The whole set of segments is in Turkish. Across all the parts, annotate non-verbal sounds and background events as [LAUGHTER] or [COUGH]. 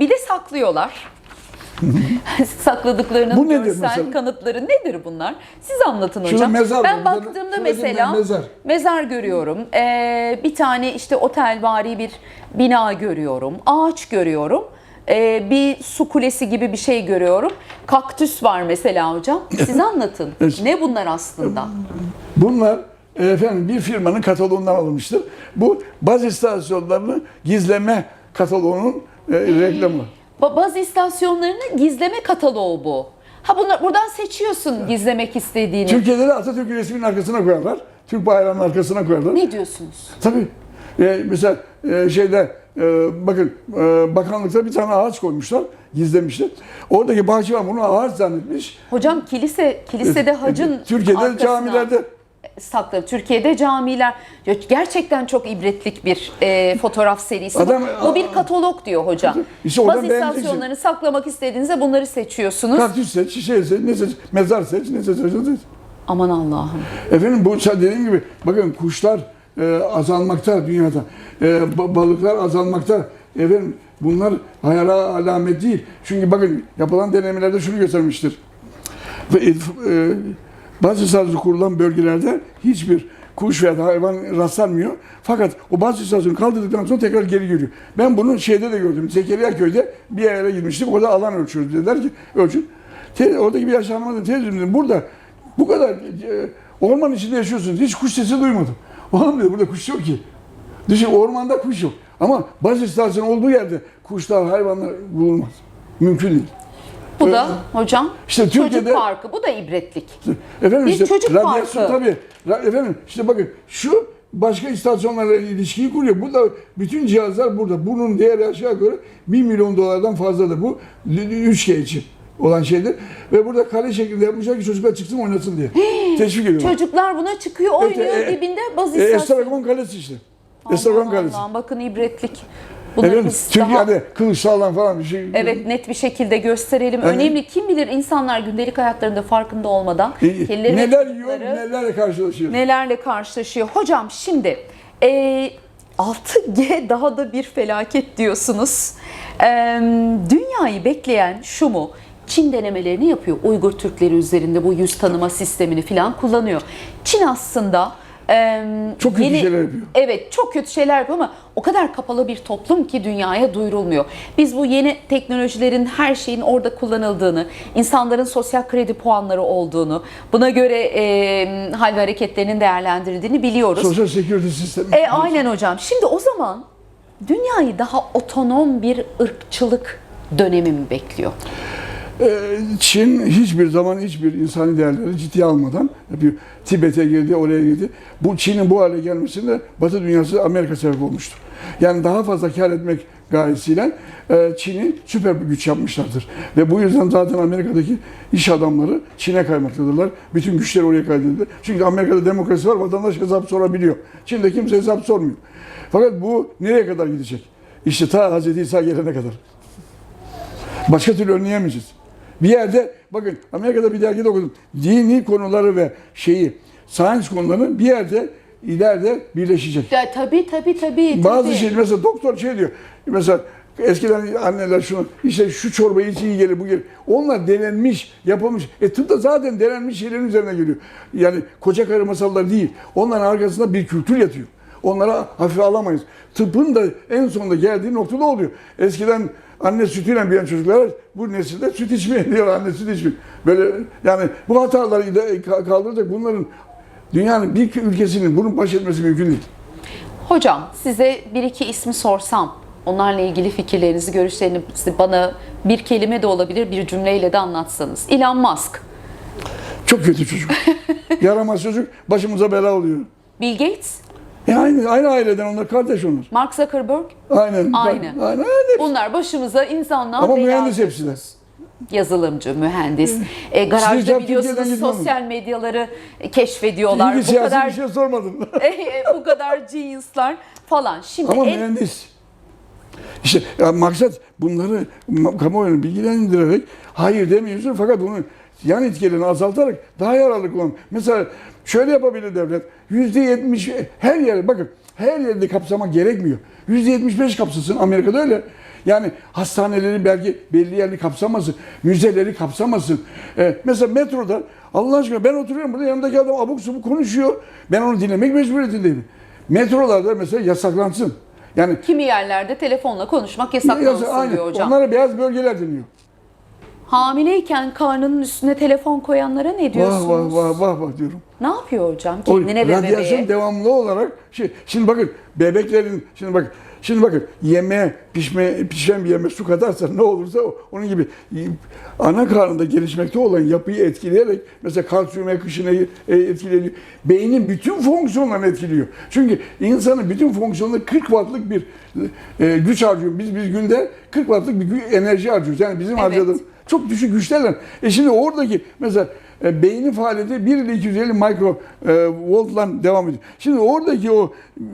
Bir de saklıyorlar. [LAUGHS] Sakladıklarının Bu nedir görsel mesela? kanıtları nedir bunlar? Siz anlatın Şurada hocam. mezar ben var. baktığımda Şurada mesela mezar. mezar görüyorum. Ee, bir tane işte otelvari bir bina görüyorum. Ağaç görüyorum. Ee, bir su kulesi gibi bir şey görüyorum. Kaktüs var mesela hocam. Siz [LAUGHS] anlatın. Ne bunlar aslında? Bunlar e, efendim bir firmanın kataloğundan alınmıştır. Bu baz istasyonlarını gizleme kataloğunun reklamı. Ba- Baz istasyonlarının gizleme kataloğu bu. Ha bunlar buradan seçiyorsun gizlemek istediğini. Türkiye'de de Atatürk resminin arkasına koyarlar. Türk bayrağının arkasına koyarlar. Ne diyorsunuz? Tabii. E, mesela e, şeyde e, bakın e, bakanlıkta bir tane ağaç koymuşlar, gizlemişler. Oradaki bahçıvan bunu ağaç zannetmiş. Hocam kilise kilisede hacın Türkiye'de arkasına camilerde saklı. Türkiye'de camiler gerçekten çok ibretlik bir e, fotoğraf serisi. Adam- bu. bu bir katalog diyor hocam. İşte Baz beğeneceksin. istasyonlarını saklamak istediğinizde bunları seçiyorsunuz. kaktüs seç, şişe seç, ne seç, mezar seç, ne seç, ne seç. Aman Allah'ım. Efendim bu dediğim gibi bakın kuşlar e, azalmakta dünyada. E, ba- balıklar azalmakta. Efendim bunlar hayala alamet değil. Çünkü bakın yapılan denemelerde şunu göstermiştir. Ve, e, bazı istasyonu kurulan bölgelerde hiçbir kuş veya hayvan rastlanmıyor. Fakat o bazı istasyonu kaldırdıktan sonra tekrar geri geliyor. Ben bunu şeyde de gördüm. Zekeriya köyde bir yere girmiştik. Orada alan ölçüyoruz. Dediler ki ölçün. Te, oradaki bir dedim, teyzeciğim dedim, burada bu kadar e, orman içinde yaşıyorsunuz. Hiç kuş sesi duymadım. [LAUGHS] Oğlum dedi burada kuş yok ki. Düşün ormanda kuş yok. Ama baz istasyonu olduğu yerde kuşlar, hayvanlar bulunmaz. Mümkün değil. Bu da hocam İşte çocuk Türkiye'de- parkı. Bu da ibretlik. Efendim Bir işte çocuk radyasyon parkı. tabii. Efendim işte bakın şu başka istasyonlarla ilişkiyi kuruyor. Burada bütün cihazlar burada. Bunun değeri aşağı yukarı 1 milyon dolardan fazladır. Bu 3G için olan şeydir. Ve burada kare şeklinde yapmışlar ki çocuklar çıksın oynasın diye. Teşvik ediyorlar. Çocuklar buna çıkıyor, oynuyor Evet, e, dibinde baz E, istasyonu. Estragon Kalesi işte. Estragon Aman Kalesi. Allah'ım, bakın ibretlik. Bunları Efendim biz daha- Türkiye'de kılıç sağlam falan bir şey. Evet net bir şekilde gösterelim. Yani- Önemli. Kim bilir insanlar gündelik hayatlarında farkında olmadan E, kendileri neler yiyor, nelerle karşılaşıyor. nelerle karşılaşıyor. Hocam şimdi e, 6G daha da bir felaket diyorsunuz. E, dünyayı bekleyen şu mu? Çin denemelerini yapıyor. Uygur Türkleri üzerinde bu yüz tanıma sistemini falan kullanıyor. Çin aslında e, Çok kötü şeyler yapıyor. Evet çok kötü şeyler yapıyor ama o kadar kapalı bir toplum ki dünyaya duyurulmuyor. Biz bu yeni teknolojilerin her şeyin orada kullanıldığını, insanların sosyal kredi puanları olduğunu, buna göre e, hal ve hareketlerinin değerlendirildiğini biliyoruz. Sosyal security sistemi. E, aynen hocam. Şimdi o zaman dünyayı daha otonom bir ırkçılık dönemi mi bekliyor? Ee, Çin hiçbir zaman hiçbir insani değerleri ciddiye almadan yapıyor. Tibet'e girdi, oraya girdi. Bu Çin'in bu hale gelmesinde Batı dünyası Amerika sebep olmuştur. Yani daha fazla kar etmek gayesiyle e, Çin'i süper bir güç yapmışlardır. Ve bu yüzden zaten Amerika'daki iş adamları Çin'e kaymaktadırlar. Bütün güçleri oraya kaydedilir. Çünkü Amerika'da demokrasi var, vatandaş hesap sorabiliyor. Çin'de kimse hesap sormuyor. Fakat bu nereye kadar gidecek? İşte ta Hz. İsa gelene kadar. Başka türlü önleyemeyeceğiz. Bir yerde bakın Amerika'da bir dergide okudum. Dini konuları ve şeyi science konuları bir yerde ileride birleşecek. Ya, tabii tabii tabii. Bazı tabii. şey mesela doktor şey diyor. Mesela eskiden anneler şunu işte şu çorba hiç iyi gelir bu gelir. Onlar denenmiş, yapılmış. E tıp da zaten denenmiş şeylerin üzerine geliyor. Yani koca karı masalları değil. Onların arkasında bir kültür yatıyor. Onlara hafife alamayız. Tıbbın da en sonunda geldiği noktada oluyor. Eskiden anne sütüyle büyüyen çocuklar bu nesilde süt içmiyor diyor anne süt içmiyor. Böyle yani bu hataları kaldıracak bunların dünyanın bir ülkesinin bunun baş etmesi mümkün değil. Hocam size bir iki ismi sorsam, onlarla ilgili fikirlerinizi, görüşlerinizi bana bir kelime de olabilir, bir cümleyle de anlatsanız. Elon Musk, Çok kötü çocuk. [LAUGHS] Yaramaz çocuk başımıza bela oluyor. Bill Gates, E aynı, aynı aileden onlar kardeş onlar. Mark Zuckerberg. Aynen. Aynı. Aynen. aynen. Bunlar başımıza insanlığa Ama bela mühendis hepsi de. Yazılımcı, mühendis. E, garajda Jobs biliyorsunuz Türkiye'den sosyal medyaları keşfediyorlar. Bu kadar bir şey sormadım. [LAUGHS] bu kadar geniuslar falan. Şimdi Ama en- mühendis. İşte ya maksat bunları ma- kamuoyunu bilgilendirerek hayır demiyorsun fakat bunun yan etkilerini azaltarak daha yararlı kullan. Mesela şöyle yapabilir devlet. Yüzde yetmiş her yer bakın her yerde kapsamak gerekmiyor. Yüzde yetmiş beş kapsasın Amerika'da öyle. Yani hastaneleri belki belli yerini kapsamasın, müzeleri kapsamasın. Ee, mesela metroda Allah aşkına ben oturuyorum burada yanımdaki adam abuk subuk konuşuyor. Ben onu dinlemek mecburiyetindeyim. Metrolarda mesela yasaklansın. Yani Kimi yerlerde telefonla konuşmak yasa- yasaklansın aynen. diyor hocam. Onlara beyaz bölgeler deniyor. Hamileyken karnının üstüne telefon koyanlara ne Vah diyorsunuz? vah vah vah vah diyorum. Ne yapıyor hocam O kendine ve radyasyon bebeğe? devamlı olarak şey, şimdi bakın bebeklerin şimdi bak şimdi bakın yemeğe pişme pişen bir yemek su katarsa ne olursa o- onun gibi ana karnında gelişmekte olan yapıyı etkileyerek mesela kalsiyum akışını e, etkiliyor. Beynin bütün fonksiyonlarını etkiliyor. Çünkü insanın bütün fonksiyonları 40 wattlık bir e, güç harcıyor. Biz biz günde 40 wattlık bir gü- enerji harcıyoruz. Yani bizim Evet. harcadığımız çok düşük güçlerle. E şimdi oradaki mesela e, beynin faaliyeti 1 ile 250 mikro e, voltla devam ediyor. Şimdi oradaki o m,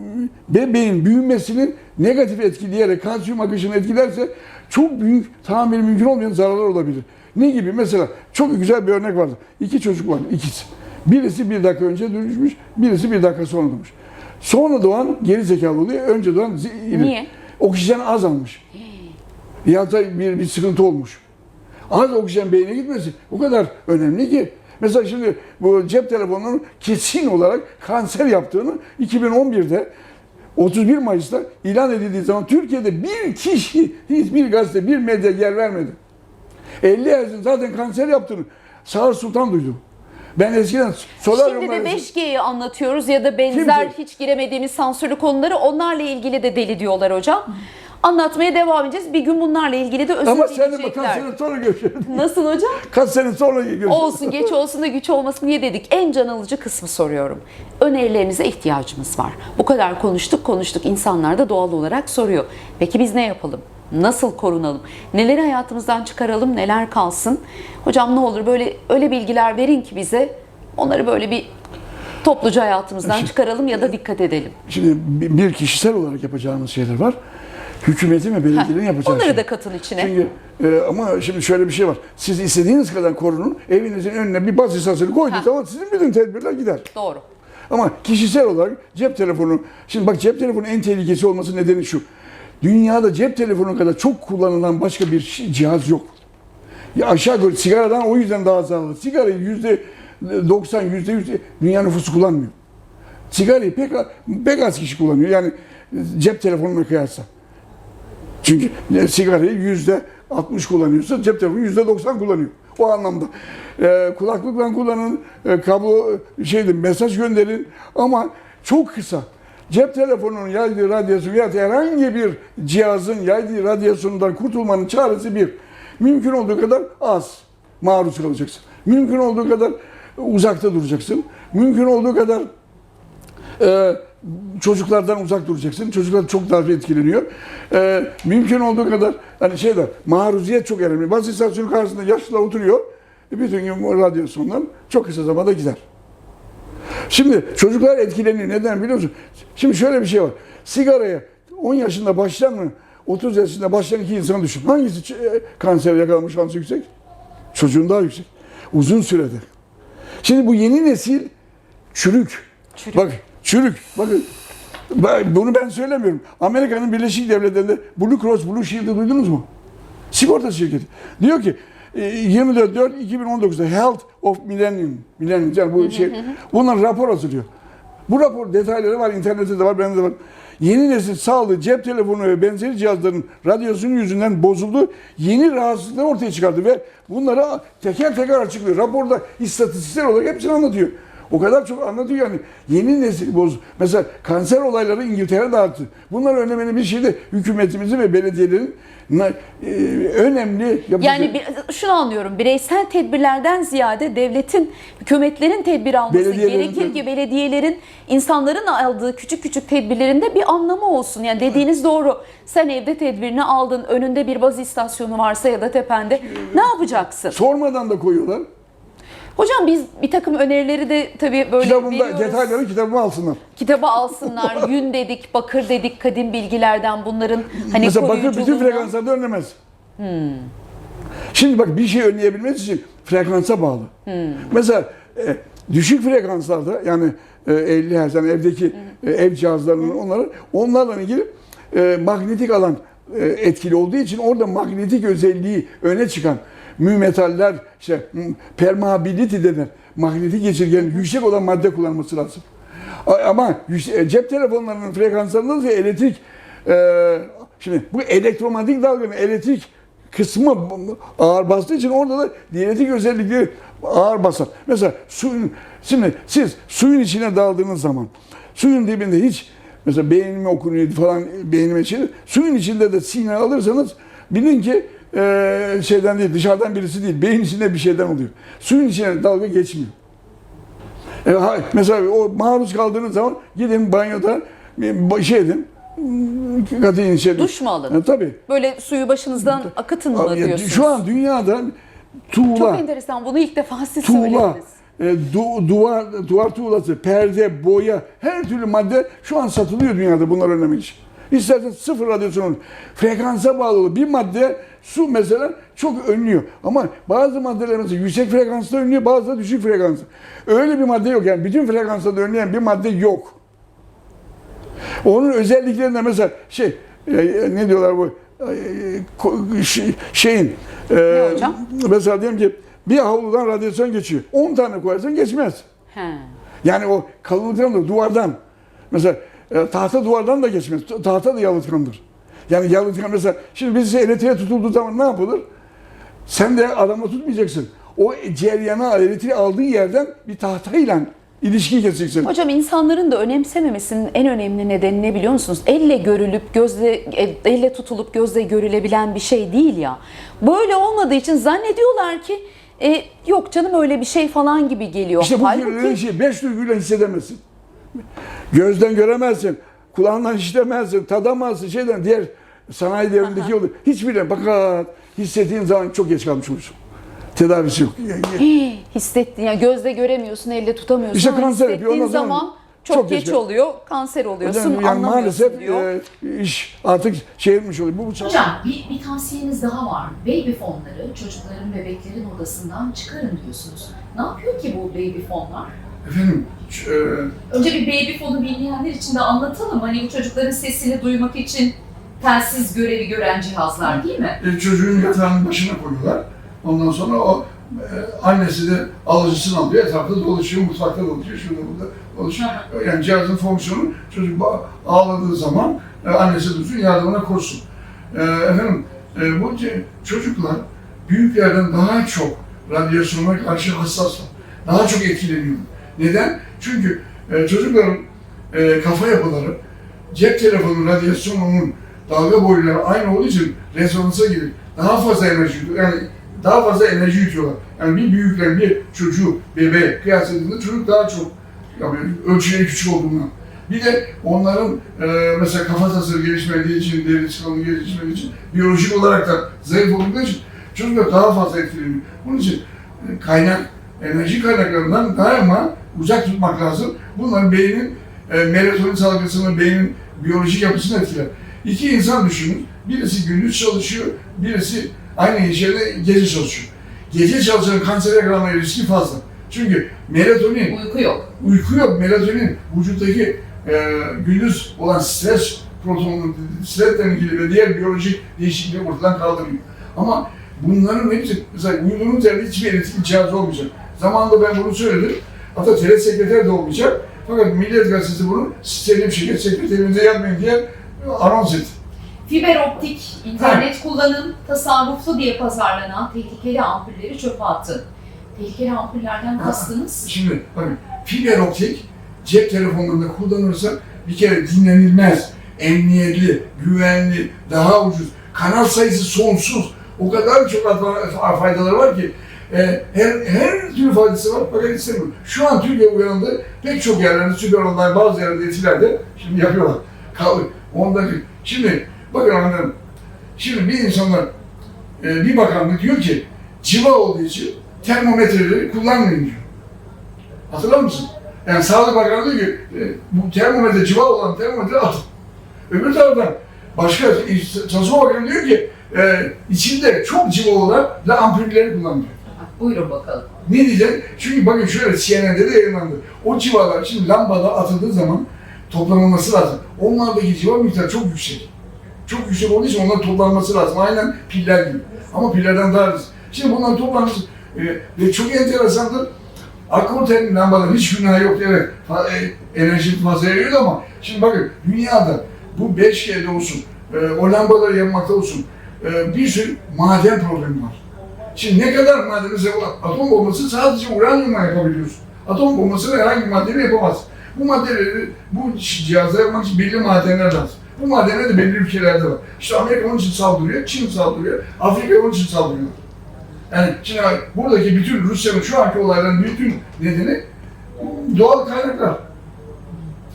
bebeğin büyümesinin negatif etkileyerek kalsiyum akışını etkilerse çok büyük tamiri mümkün olmayan zararlar olabilir. Ne gibi? Mesela çok güzel bir örnek vardı. İki çocuk var, ikisi. Birisi bir dakika önce dönüşmüş, birisi bir dakika sonra doğmuş. Sonra doğan geri zekalı oluyor, önce doğan. Niye? Oksijen az almış. Ya da bir, bir sıkıntı olmuş. Az oksijen beyne gitmesi o kadar önemli ki. Mesela şimdi bu cep telefonlarının kesin olarak kanser yaptığını 2011'de 31 Mayıs'ta ilan edildiği zaman Türkiye'de bir kişi, hiçbir gazete, bir medya yer vermedi. 50 Hz'in zaten kanser yaptığını Sağır Sultan duydu. Ben eskiden solaryum Şimdi de var- 5G'yi anlatıyoruz ya da benzer Kimse- hiç giremediğimiz sansürlü konuları onlarla ilgili de deli diyorlar hocam. Anlatmaya devam edeceğiz. Bir gün bunlarla ilgili de özür Ama sen de bak kaç dileyecekler. sene sonra görüşürüz. Nasıl hocam? Kaç sene sonra görüşürüz. Olsun geç olsun da güç olmasın diye dedik. En can alıcı kısmı soruyorum. Önerilerinize ihtiyacımız var. Bu kadar konuştuk konuştuk. İnsanlar da doğal olarak soruyor. Peki biz ne yapalım? Nasıl korunalım? Neleri hayatımızdan çıkaralım? Neler kalsın? Hocam ne olur böyle öyle bilgiler verin ki bize onları böyle bir topluca hayatımızdan çıkaralım ya da dikkat edelim. Şimdi bir kişisel olarak yapacağımız şeyler var. Hükümetin ve belediyelerin yapacağı Onları şeyler. da katın içine. Çünkü e, ama şimdi şöyle bir şey var. Siz istediğiniz kadar korunun. Evinizin önüne bir baz istasyonu koyduğunuz zaman sizin bütün tedbirler gider. Doğru. Ama kişisel olarak cep telefonu, şimdi bak cep telefonu en tehlikesi olması nedeni şu. Dünyada cep telefonu kadar çok kullanılan başka bir şey- cihaz yok. Ya aşağı yukarı sigaradan o yüzden daha zararlı. Sigarayı yüzde 90, yüzde 100 dünya nüfusu kullanmıyor. Sigarayı pek, pek az kişi kullanıyor. Yani cep telefonuna kıyasla. Çünkü e, sigarayı yüzde 60 kullanıyorsa cep telefonu yüzde 90 kullanıyor. O anlamda. E, kulaklıkla kullanın, e, kablo e, şeydi mesaj gönderin ama çok kısa. Cep telefonunun yaydığı radyasyon ya herhangi bir cihazın yaydığı radyasyonundan kurtulmanın çaresi bir. Mümkün olduğu kadar az maruz kalacaksın. Mümkün olduğu kadar uzakta duracaksın. Mümkün olduğu kadar ee, çocuklardan uzak duracaksın. Çocuklar çok daha etkileniyor. Ee, mümkün olduğu kadar hani şeyler maruziyet çok önemli. Baz istasyonu karşısında yaşlılar oturuyor. E, bütün gün radyasyondan çok kısa zamanda gider. Şimdi çocuklar etkileniyor. Neden biliyor musun? Şimdi şöyle bir şey var. Sigaraya 10 yaşında başlayan mı 30 yaşında başlayan iki insan düşün. Hangisi e, kanser yakalanma şansı yüksek? Çocuğun daha yüksek. Uzun sürede. Şimdi bu yeni nesil çürük. Çürük. Bak çürük. Bakın ben- bunu ben söylemiyorum. Amerika'nın Birleşik Devletleri'nde Blue Cross Blue Shield'ı duydunuz mu? Sigorta şirketi. Diyor ki e, 24.4.2019'da Health of Millennium, Millennium yani bu şey, bunlar rapor hazırlıyor. Bu rapor detayları var, internette de var, bende de var. Yeni nesil sağlığı, cep telefonu ve benzeri cihazların radyasyonu yüzünden bozuldu. Yeni rahatsızlıklar ortaya çıkardı ve bunları teker teker açıklıyor. Raporda istatistiksel olarak hepsini anlatıyor. O kadar çok anlatıyor yani. Yeni nesil boz. Mesela kanser olayları İngiltere'de arttı. Bunlar önemli bir şey de hükümetimizin ve belediyelerin e, önemli yapacağı. Yani bir, şunu anlıyorum. Bireysel tedbirlerden ziyade devletin, hükümetlerin tedbir alması gerekir ki belediyelerin insanların aldığı küçük küçük tedbirlerinde bir anlamı olsun. Yani dediğiniz doğru. Sen evde tedbirini aldın. Önünde bir baz istasyonu varsa ya da tepende ne yapacaksın? sormadan da koyuyorlar. Hocam biz bir takım önerileri de tabii böyle Kitabımda veriyoruz. detayları kitabıma alsınlar. Kitaba alsınlar. [LAUGHS] Yün dedik, bakır dedik, kadim bilgilerden bunların hani Mesela bakın bütün frekanslarda önlemez. Şimdi bak bir şey önleyebilmesi için frekansa bağlı. Mesela e, düşük frekanslarda yani e, 50 Hz yani evdeki e, ev cihazlarının onları onlarla ilgili e, manyetik alan e, etkili olduğu için orada magnetik özelliği öne çıkan mümetaller, işte m, permeability denir. Magnetik geçirgen yüksek olan madde kullanması lazım. Ama e, cep telefonlarının frekanslarında da elektrik e, şimdi bu elektromanyetik dalganın elektrik kısmı ağır bastığı için orada da diyenetik özellikleri ağır basar. Mesela suyun, şimdi siz suyun içine daldığınız zaman suyun dibinde hiç mesela beynime okunuyor falan beynime şey suyun içinde de sinyal alırsanız bilin ki e, şeyden değil dışarıdan birisi değil beyin içinde bir şeyden oluyor. Suyun içine dalga geçmiyor. E, ha- mesela o maruz kaldığınız zaman gidin banyoda şey edin. Katiyen içeri. Duş mu alın? E, tabii. Böyle suyu başınızdan akıtın mı Abi, diyorsunuz? Şu an dünyada Çok tuğla, enteresan. Bunu ilk defa siz tuğla, söylediniz. e, du- duvar, duvar tuğlası, perde, boya, her türlü madde şu an satılıyor dünyada bunları önlemek için. İstersen sıfır radyasyonun frekansa bağlı bir madde su mesela çok önlüyor. Ama bazı maddeler mesela yüksek frekansta önlüyor, bazı da düşük frekansta. Öyle bir madde yok yani bütün frekansta da önleyen bir madde yok. Onun özelliklerinde mesela şey e, ne diyorlar bu e, ko- şey- şeyin e, mesela diyelim ki bir havludan radyasyon geçiyor. 10 tane koyarsan geçmez. He. Yani o kalınlıktan da duvardan mesela e, tahta duvardan da geçmez. Tahta da yalıtkandır. Yani yalıtkan mesela şimdi birisi elektriğe tutulduğu zaman ne yapılır? Sen de adamı tutmayacaksın. O ceryana elektriği aldığı yerden bir tahtayla ilişki keseceksin. Hocam insanların da önemsememesinin en önemli nedeni ne biliyor musunuz? Elle görülüp gözle e, elle tutulup gözle görülebilen bir şey değil ya. Böyle olmadığı için zannediyorlar ki e, yok canım öyle bir şey falan gibi geliyor. İşte bu Halbuki şey beş duyguyla hissedemezsin. Gözden göremezsin, kulağından işitemezsin, tadamazsın, şeyden diğer sanayi devrindeki olur. Hiçbirine fakat hissettiğin zaman çok geç kalmış olursun. Tedavisi yok. hissettiğin yani gözle göremiyorsun, elle tutamıyorsun İşte ama kanser yapıyor, hissettiğin ondan sonra zaman çok, çok geç geç- oluyor, kanser oluyorsun, Yani anlamıyorsun maalesef diyor. e, iş artık şey etmiş oluyor. Bu, bu Hocam bir, bir tavsiyeniz daha var. Baby fonları çocukların, bebeklerin odasından çıkarın diyorsunuz. Ne yapıyor ki bu baby fonlar? Efendim e, Önce bir baby fonu bilmeyenler için de anlatalım. Hani bu çocukların sesini duymak için telsiz görevi gören cihazlar değil mi? e, çocuğun yatağının başına koyuyorlar. Ondan sonra o e, annesi de alıcısını alıyor. Etrafta dolaşıyor, mutfakta dolaşıyor, şurada burada dolaşıyor. Yani cihazın fonksiyonu çocuk ba- ağladığı zaman e, annesi dursun, yardımına koşsun. E, efendim e, bu ce- çocuklar büyüklerden daha çok radyasyona karşı hassaslar. Daha çok etkileniyor. Neden? Çünkü e, çocukların e, kafa yapıları cep telefonu radyasyonunun dalga boyları aynı olduğu için rezonansa girir. Daha fazla enerji. Yani daha fazla enerji yutuyorlar. Yani bir büyükler bir çocuğu, bebeğe kıyas edildiğinde çocuk daha çok yapıyor. Ölçüleri küçük olduğundan. Bir de onların e, mesela kafatası gelişmediği için, derisi kalın gelişmediği için, biyolojik olarak da zayıf olduğu için çocuklar daha fazla etkileniyor. Bunun için e, kaynak, enerji kaynaklarından daima uzak tutmak lazım. Bunlar beynin e, melatonin salgısını, beynin biyolojik yapısını etkiler. İki insan düşünün. Birisi gündüz çalışıyor, birisi aynı yerde gece çalışıyor. Gece çalışan kanser yakalanma riski fazla. Çünkü melatonin Uyku yok. uyku yok. Melatonin vücuttaki e, gündüz olan stres protonunu, stresle ilgili ve diğer biyolojik değişiklikleri ortadan kaldırıyor. Ama bunların hepsi, mesela uyuduğunuz yerde hiçbir elektrik cihazı olmayacak. Zamanında ben bunu söyledim. Hatta telesekreter de olmayacak. Fakat Milliyet Gazetesi bunu sistemli bir şekilde sekreterinize yapmayın diye anons etti. Fiber optik, internet kullanın, tasarruflu diye pazarlanan tehlikeli ampulleri çöpe atın. Tehlikeli ampullerden Ha. kastınız? Şimdi bakın fiber optik cep telefonlarında kullanılırsa bir kere dinlenilmez, emniyetli, güvenli, daha ucuz. Kanal sayısı sonsuz. O kadar çok faydaları var ki e, her, her türlü faydası var fakat istemiyorum. Şu an Türkiye uyandı. Pek çok yerlerde süper online bazı yerlerde etilerde şimdi yapıyorlar. Kaldı. Ondaki. Şimdi bakın anladım. Şimdi bir insanlar e, bir bakanlık diyor ki civa olduğu için termometreleri kullanmayın diyor. Hatırlar mısın? Yani Sağlık Bakanı diyor ki e, bu termometre civa olan termometre atın. Öbür taraftan başka Çalışma Bakanı diyor ki e, içinde çok civa olan da ampulleri kullanıyor. Buyurun bakalım. Ne diyecek? Çünkü bakın şöyle CNN'de de yayınlandı. O civalar şimdi lambada atıldığı zaman toplanılması lazım. Onlardaki civa miktarı çok yüksek. çok yüksek olduğu için onların toplanması lazım. Aynen piller gibi. Ama pillerden daha az. Şimdi bunların toplanması e, ve çok enteresandır. Akıl temin lambaların hiç günahı yok evet. E, enerji fazla yayıyor ama şimdi bakın dünyada bu 5G'de olsun, e, o lambaları yanmakta olsun e, bir sürü maden problemi var. Şimdi ne kadar mesela atom bombası sadece uranyumla yapabiliyorsun. Atom bombasını herhangi bir maddeyle yapamaz. Bu maddeleri, bu cihazları yapmak için belli madenler lazım. Bu madenler de belli ülkelerde var. İşte Amerika onun için saldırıyor, Çin saldırıyor, Afrika onun için saldırıyor. Yani şimdi buradaki bütün Rusya'nın şu anki olayların bütün nedeni doğal kaynaklar.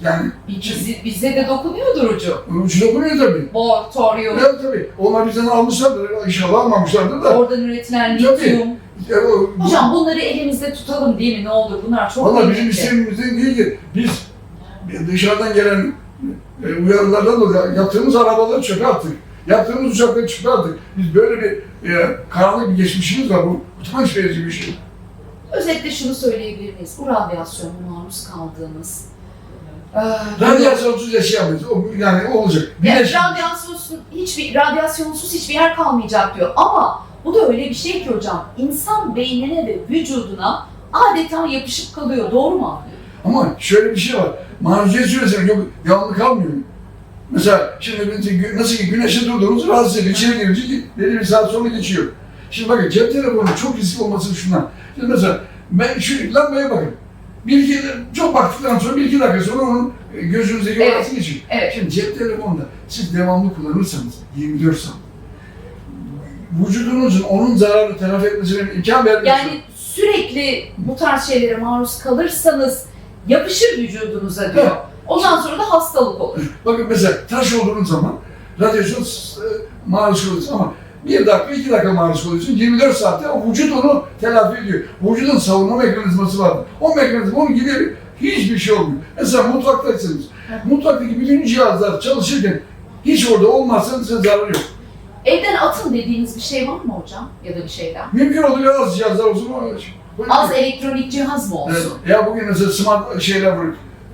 Yani Bizi, bize de dokunuyordur ucu. ucu dokunuyor tabii. Bor, toryum, Evet tabii. Onlar bizden almışlardır. İnşallah almamışlardır da. oradan üretilen lityum. Ya, o- bu- Hocam bunları elimizde tutalım değil mi? Ne olur bunlar çok Valla bizim kıymetli. isteğimizden değil ki biz dışarıdan gelen e, uyarılardan dolayı yaptığımız arabaları çöpe attık. Yaptığımız uçakları çöpe attık. Biz böyle bir e, karanlık bir geçmişimiz var. Bu utanç verici bir şey. Özetle şunu söyleyebilir miyiz? Bu radyasyona maruz kaldığımız Radyasyonsuz yaşayamayız. O, yani o olacak. Yani Güneş, radyasyonsuz hiçbir radyasyonsuz hiçbir yer kalmayacak diyor. Ama bu da öyle bir şey ki hocam. insan beynine ve vücuduna adeta yapışıp kalıyor. Doğru mu anlıyorum? ama şöyle bir şey var. Maruziyet süresinde yok devamlı kalmıyor. Mesela şimdi biz gü- nasıl ki güneşe durduğumuz rahatsız ediyor. İçeri girince belli bir saat sonra geçiyor. Şimdi bakın cep telefonu çok riskli olması şundan. Şimdi mesela ben şu lambaya bakın. Bir iki, çok baktıktan sonra bir iki dakika sonra onun e, gözünüzdeki Evet. orası geçiyor. Evet. Şimdi cep telefonunda siz devamlı kullanırsanız 24 saat vücudunuzun onun zararını telafi etmesine imkan vermiyorsunuz. Yani sürekli bu tarz şeylere maruz kalırsanız yapışır vücudunuza diyor. Ondan sonra da hastalık olur. Bakın mesela tıraş olduğunuz zaman radyasyon e, maruz kalıyorsunuz ama bir dakika, iki dakika maruz kalıyorsun. 24 saatte o vücut onu telafi ediyor. Vücudun savunma mekanizması var. O mekanizma onu giderir. Hiçbir şey olmuyor. Mesela mutfaktaysanız, mutfaktaki bütün cihazlar çalışırken hiç orada olmazsa size zararı yok. Evden atın dediğiniz bir şey var mı hocam? Ya da bir şeyden? Mümkün oluyor az cihazlar olsun. böyle- Az elektronik cihaz mı Evet. olsun? Ya bugün mesela smart şeyler var.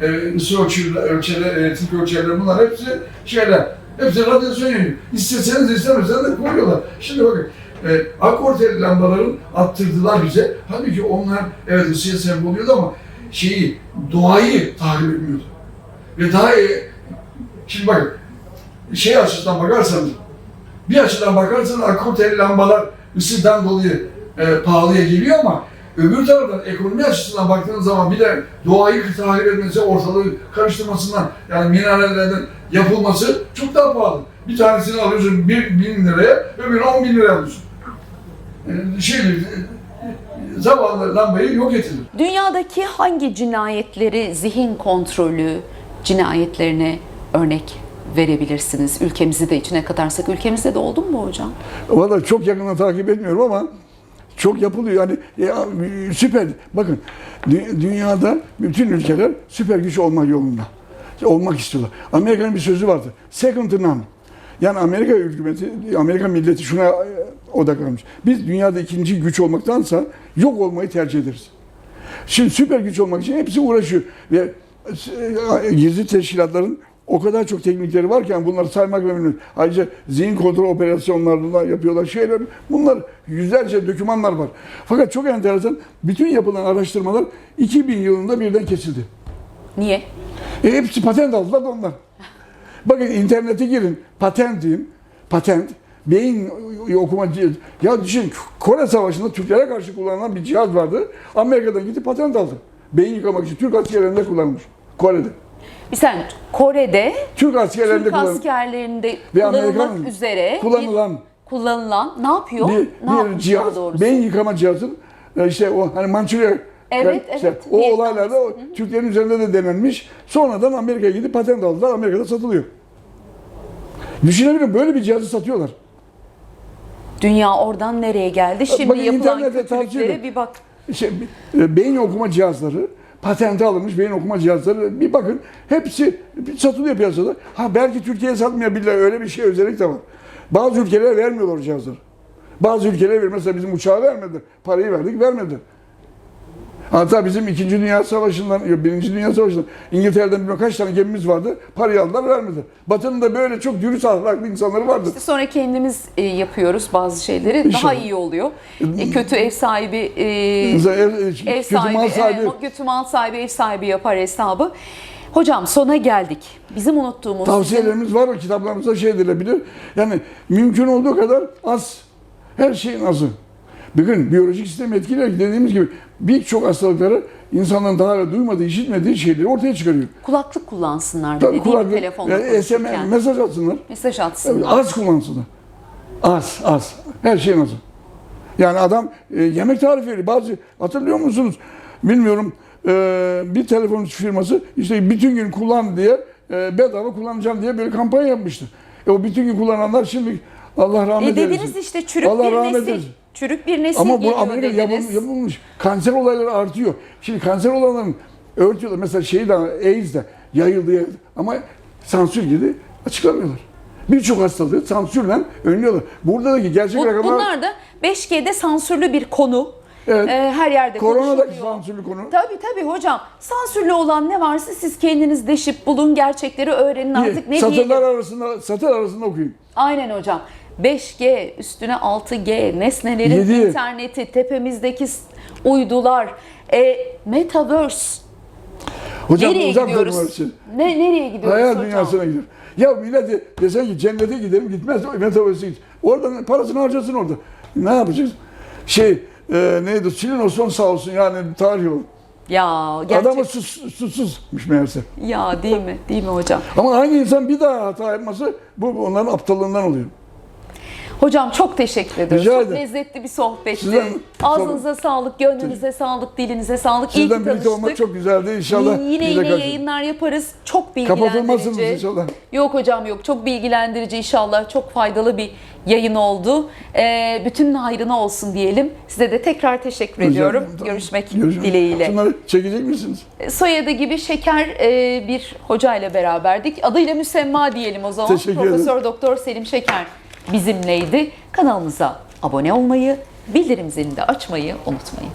E, ısı ölçüler, ölçerler, elektrik ölçerler bunlar hepsi şeyler. Hepsi radyasyon yayıyor. İsteseniz istemeseniz de koyuyorlar. Şimdi bakın e, akortel lambaların attırdılar bize. Halbuki onlar evet ısıya sebep oluyordu ama şeyi, doğayı tahrip etmiyordu. Ve daha iyi, şimdi bakın şey açıdan bakarsanız bir açıdan bakarsanız akortel lambalar ısıdan dolayı e, pahalıya geliyor ama öbür taraftan ekonomi açısından baktığınız zaman bir de doğayı tahrip etmesi, ortalığı karıştırmasından yani minerallerden yapılması çok daha pahalı. Bir tanesini alıyorsun bir bin liraya, öbürünü on bin liraya alıyorsun. E, şey, zavallı lambayı yok ettirir. Dünyadaki hangi cinayetleri zihin kontrolü cinayetlerine örnek verebilirsiniz? Ülkemizi de içine katarsak ülkemizde de oldu mu bu hocam? Valla çok yakından takip etmiyorum ama çok yapılıyor. Yani ya, süper. Bakın dü- dünyada bütün ülkeler süper güç olmak yolunda. Olmak istiyorlar. Amerika'nın bir sözü vardı. Second to none. Yani Amerika hükümeti, Amerika milleti şuna e, odaklanmış. Biz dünyada ikinci güç olmaktansa yok olmayı tercih ederiz. Şimdi süper güç olmak için hepsi uğraşıyor. Ve e, gizli teşkilatların o kadar çok teknikleri var ki yani bunları saymak mümkün. Ayrıca zihin kontrol operasyonlarında yapıyorlar şeyler. Bunlar yüzlerce dokümanlar var. Fakat çok enteresan bütün yapılan araştırmalar 2000 yılında birden kesildi. Niye? E hepsi patent aldılar da onlar. Bakın internete girin, patent deyin, patent, beyin okuma. Ya düşün Kore Savaşı'nda Türklere karşı kullanılan bir cihaz vardı. Amerika'dan gitti patent aldı. Beyin yıkamak için Türk askerlerinde kullanılmış. Kore'de. Sen Kore'de Türk askerlerinde Türk kullanılmış. askerlerinde Ve kullanılmak Amerikan üzere kullanılan bir, kullanılan ne yapıyor? bir, ne bir yapmış cihaz, doğrusu? beyin yıkama cihazı. E İşte o hani Mançurya Evet, işte evet. O Vietnam. olaylarda o, Türklerin üzerinde de denenmiş. Sonradan Amerika'ya gidip patent aldılar. Amerika'da satılıyor. Düşünebilir musun? Böyle bir cihazı satıyorlar. Dünya oradan nereye geldi? Şimdi Bakın yapılan internette kötülüklere bir bak. İşte e, beyin okuma cihazları, patente alınmış beyin okuma cihazları bir bakın hepsi satılıyor piyasada. Ha belki Türkiye'ye satmayabilirler öyle bir şey özellik de var. Bazı ülkelere vermiyorlar cihazları. Bazı ülkelere ver. Mesela bizim uçağa vermediler. Parayı verdik vermediler. Hatta bizim 2. Dünya Savaşı'ndan, yok 1. Dünya Savaşı'ndan İngiltere'den bilmem kaç tane gemimiz vardı. Parayı aldılar vermediler. Batı'nın da böyle çok dürüst ahlaklı insanları vardı. Sonra kendimiz e, yapıyoruz bazı şeyleri. Daha İnşallah. iyi oluyor. E, kötü ev sahibi e, ev, ev ev kötü sahibi, mal sahibi. evet, kötü mal sahibi ev sahibi yapar hesabı. Hocam sona geldik. Bizim unuttuğumuz sizin- Tavsiyelerimiz var o kitaplarımızda şey edilebilir. Yani mümkün olduğu kadar az. Her şeyin azı. Bugün biyolojik sistem etkiler dediğimiz gibi birçok hastalıkları insanların daha önce duymadığı, işitmediği şeyleri ortaya çıkarıyor. kulaklık kullansınlar Tabii kulaklık, telefonla yani SMS, mesaj atsınlar. Mesaj atsınlar. Az kullansınlar. Az, az. Her şeyin azı. Yani adam e, yemek tarifi veriyor. Bazı hatırlıyor musunuz? Bilmiyorum. e, bir telefon firması işte bütün gün kullan diye e, bedava kullanacağım diye böyle kampanya yapmıştı. E, o bütün gün kullananlar şimdi Allah rahmet E eylesin. dediniz işte çürük Allah bir rahmet nesil. eylesin. Çürük bir nesil Ama bu geliyor dediniz. yapıl- yapılmış. Kanser olayları artıyor. Şimdi kanser olanların örtüyorlar. Mesela şey de AIDS de yayıldı yayıldı. Ama sansür gibi açıklamıyorlar. Birçok hastalığı sansürle önlüyorlar. Buradaki gerçek Bu- rakamlar bunlar da 5G'de sansürlü bir konu. Evet. Ee, her yerde korona da konuşuluyor. sansürlü konu. Tabii tabii hocam. Sansürlü olan ne varsa siz kendiniz deşip bulun, gerçekleri öğrenin artık ne Satırlar diyelim. arasında satır arasında okuyun. Aynen hocam. 5G, üstüne 6G, nesnelerin Yedi. interneti, tepemizdeki uydular, e, metaverse. Hocam nereye uzak gidiyoruz? Ne, nereye gidiyoruz Hayal hocam? dünyasına gidiyor. Ya millet de- desen ki cennete gidelim gitmez metaverse git. Oradan parasını harcasın orada. Ne yapacağız? Şey e, neydi? Silin Osman sağ olsun yani tarih o. Ya gerçek. Adamı sus, susuzmuş meğerse. Ya değil mi? Değil mi hocam? Ama aynı insan bir daha hata yapması bu onların aptallığından oluyor. Hocam çok teşekkür ediyoruz. Rica çok ederim. lezzetli bir sohbetti. Sizden- Ağzınıza sağlık, gönlünüze sağlık, dilinize sağlık. İyi ki Sizden birlikte tanıştık. olmak çok güzeldi. İnşallah yine yine karşı- yayınlar yaparız. Çok Kapatılmazsınız bilgilendirici. inşallah. Yok hocam yok. Çok bilgilendirici inşallah. Çok faydalı bir yayın oldu. Ee, bütün hayrına olsun diyelim. Size de tekrar teşekkür Rica ediyorum. ederim. Görüşmek Görüşmek- dileğiyle. Şunları çekecek misiniz? Soyadı gibi şeker e, bir hocayla beraberdik. Adıyla müsemma diyelim o zaman. Teşekkür ederim. Profesör Doktor Selim Şeker bizimleydi. Kanalımıza abone olmayı, bildirim zilini de açmayı unutmayın.